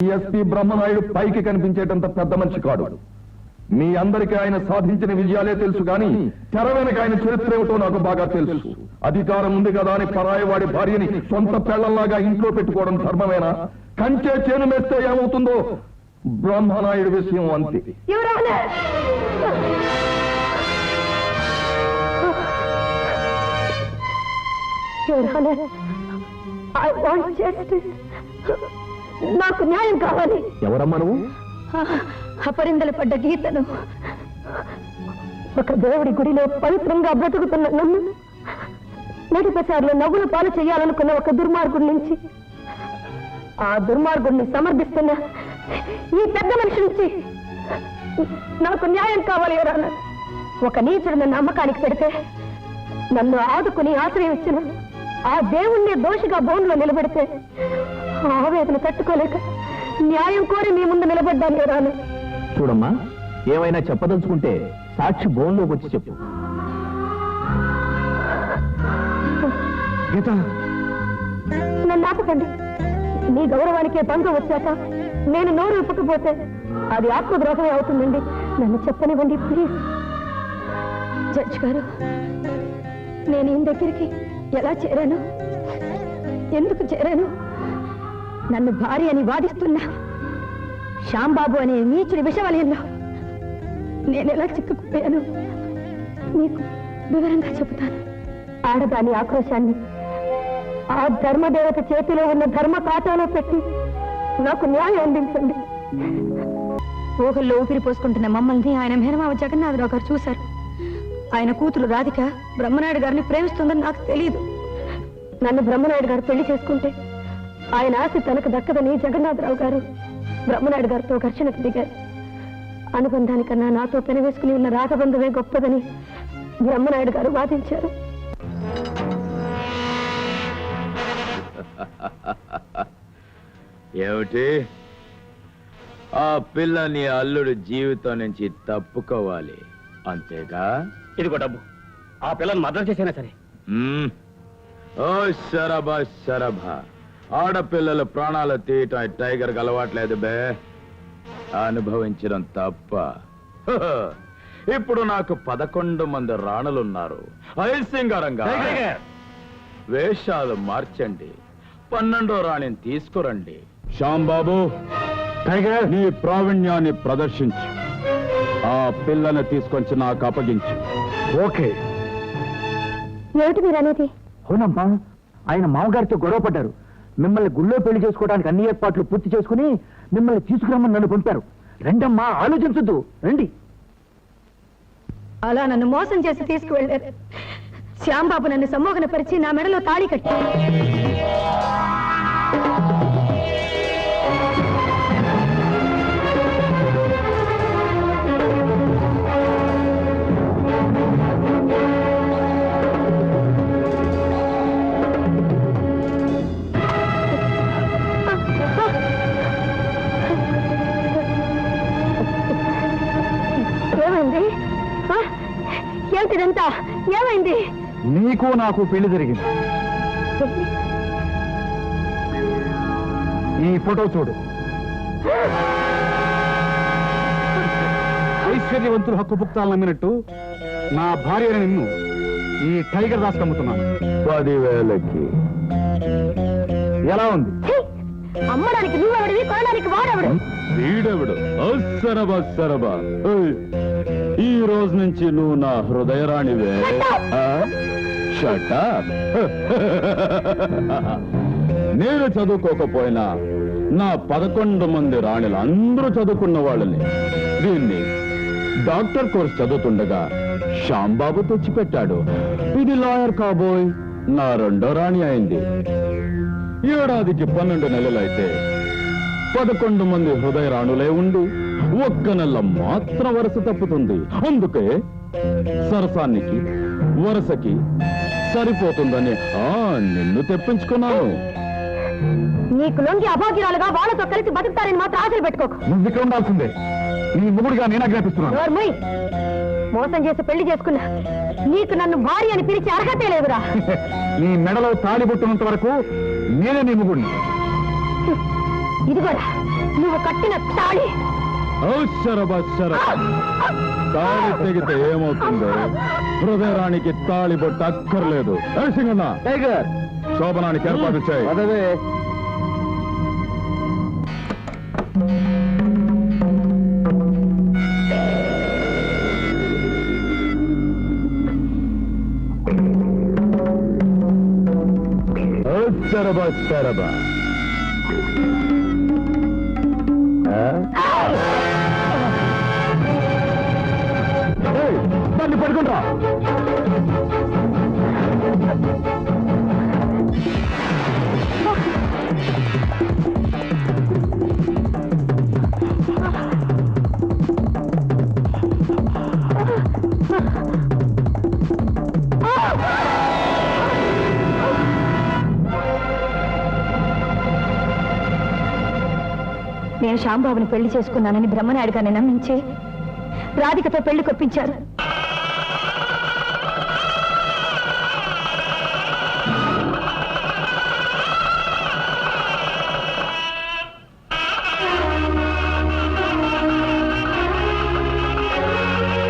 SP Brahmanaidu పైకి కనిపించేటంత పెద్ద మనిషి కాడు. మీ అందరికీ ఆయన సాధించిన విజయాలే తెలుసు కానీ తెర వెనక ఆయన చరిత్ర ఏమిటో నాకు బాగా తెలుసు. అధికారం ఉంది కదా అని పరాయవాడి భార్యని సొంత పిల్లల్లాగా ఇంట్లో పెట్టుకోవడం ధర్మమేనా? కంచే చేను మేస్తే ఏమవుతుందో బ్రహ్మనాయుడు విషయం అంతే. I want justice. నాకు న్యాయం కావాలి. ఎవరమ్మా నువ్వు? అపరిందలు పడ్డ గీతను. ఒక దేవుడి గుడిలో పవిత్రంగా బ్రతుకుతున్న నన్ను నడిపసార్లు నవ్వుల పాలు చేయాలనుకున్న ఒక దుర్మార్గుడి నుంచి ఆ దుర్మార్గుడిని సమర్థిస్తున్న ఈ పెద్ద మనిషి నుంచి నాకు న్యాయం కావాలి ఎవరన్నా ఒక నీచుడు నన్ను నమ్మకానికి పెడితే నన్ను ఆదుకుని ఆశ్రయం ఇచ్చిన ఆ దేవుణ్ణి దోషిగా బోన్లో నిలబెడితే ఆవేదన తట్టుకోలేక న్యాయం కోరి మీ ముందు నిలబడ్డాను ఎవరాను చూడమ్మా ఏమైనా చెప్పదలుచుకుంటే సాక్షి బోన్లోకి వచ్చి చెప్పు. గీత. నన్ను ఆపకండి. మీ గౌరవానికే భంగం వచ్చాక నేను నోరు ఇప్పకపోతే అది ఆత్మద్రోహమే అవుతుందండి. నన్ను చెప్పనివ్వండి ప్లీజ్. జడ్జ్ గారు నేను ఈయన దగ్గరికి ఎలా చేరాను? ఎందుకు చేరాను? నన్ను భార్య అని వాదిస్తున్నా శ్యాంబాబు అనే నీచుడి విషవలయంలో నేను ఎలా చిక్కుకుపోయాను మీకు వివరంగా చెబుతాను. ఆడదాని ఆక్రోశాన్ని ఆ ధర్మదేవత చేతిలో ఉన్న ధర్మ ఖాతాలో పెట్టి నాకు న్యాయం అందించండి. ఊహల్లో ఊపిరి పోసుకుంటున్న మమ్మల్ని ఆయన మేనమావ జగన్నాథరావు గారు చూశారు. ఆయన కూతురు రాధిక బ్రహ్మనాయుడు గారిని ప్రేమిస్తుందని నాకు తెలియదు నన్ను బ్రహ్మనాయుడు గారు పెళ్ళి చేసుకుంటే ఆయన ఆశ తనకు దక్కదని జగన్నాథరావు గారు బ్రహ్మనాయుడు గారితో ఘర్షణకు దిగారు అనుబంధానికన్నా నాతో పెనవేసుకుని ఉన్న రాగబంధమే గొప్పదని బ్రహ్మనాయుడు గారు వాదించారు. ఏమిటి? ఆ పిల్ల నీ అల్లుడు జీవితం నుంచి తప్పుకోవాలి. అంతేగా? ఇదిగో డబ్బు. ఆ పిల్లని మర్డర్ చేసినా సరే. ఓ శరభ శరభ. ఆడపిల్లల ప్రాణాలు తీయటం టైగర్ అలవాట్లేదు బే. అనుభవించడం తప్ప. ఇప్పుడు నాకు పదకొండు మంది రాణులున్నారు. ఐసింగారంగా వేషాలు మార్చండి. పన్నెండో రాణిని తీసుకురండి. శ్యాంబాబు టైగర్. నీ ప్రావీణ్యాన్ని ప్రదర్శించు. ఆ పిల్లని తీసుకొచ్చి నాకు అప్పగించు. ఓకే. ఏమిటి మీరు అనేది? అవునమ్మా ఆయన మామగారితో గొడవ పడ్డారు. మిమ్మల్ని గుళ్ళో పెళ్ళి చేసుకోవడానికి అన్ని ఏర్పాట్లు పూర్తి చేసుకుని మిమ్మల్ని తీసుకురమ్మని నన్ను పంపారు. రండమ్మా ఆలోచించద్దు. రండి. అలా నన్ను మోసం చేసి తీసుకువెళ్ళారు. శ్యాంబాబు నన్ను సమ్మోహన పరిచి నా మెడలో తాళి కట్టి ఏమైంది? ఆ? ఏంటిదంతా? ఏమైంది? నీకు నాకు పెళ్ళి జరిగింది. ఈ ఫోటో చూడు. ఐశ్వర్యవంతులు హక్కు పుక్తాలు నమ్మినట్టు నా భార్య నిన్ను ఈ టైగర్ దాస్ నమ్ముతున్నాను పదివేలకి. ఎలా ఉంది! అమ్మడానికి నువ్వెవడివి కొనడానికి వాడెవడు? వీడెవడు? అస్సరబ సరబ. ఈ రోజు నుంచి నువ్వు నా హృదయరాణివే. షట నేను చదువుకోకపోయినా నా పదకొండు మంది రాణులు అందరూ చదువుకున్న వాళ్ళని. దీన్ని డాక్టర్ కోర్స్ చదువుతుండగా శ్యాంబాబు తెచ్చిపెట్టాడు. ఇది లాయర్ కాబోయ్. నా రెండో రాణి అయింది. ఏడాదికి పన్నెండు నెలలైతే పదకొండు మంది హృదయ రాణులే ఉండి. ఒక్క నెల మాత్రం వరుస తప్పుతుంది. అందుకే సరసానికి వరసకి సరిపోతుందని ఆ నిన్ను తెప్పించుకున్నాను. నీకు లొంగి అభాగ్యురాలుగా వాళ్ళతో కలిసి బతుకుతారని మాత్రం ఆశలు పెట్టుకోకు. నువ్వు ఇక్కడ ఉండాల్సిందే. నీ మొగుడుగా నేను ఆజ్ఞాపిస్తున్నాను మోసం చేసి పెళ్ళి చేసుకున్నా నీకు నన్ను భార్య అని పిలిచే అర్హతే లేదురా. నీ మెడలో తాళి పుట్టినంత వరకు నేనే నీ మొగుడిని ఇది కూడా నువ్వు కట్టిన తాళి. తాళి తెగితే ఏమవుతుంది? హృదయరానికి తాళి బొట్టు అక్కర్లేదు. నరసింగన్న టైగర్. శోభనానికి ఏర్పాటు చేయి. పదవే ఓ శరభ శరభ దాన్ని పడుకుంటా నేను శాంబాబుని పెళ్ళి చేసుకున్నానని బ్రహ్మనాయుడు గారిని నమ్మించి రాధికతో పెళ్ళి కొప్పించారు.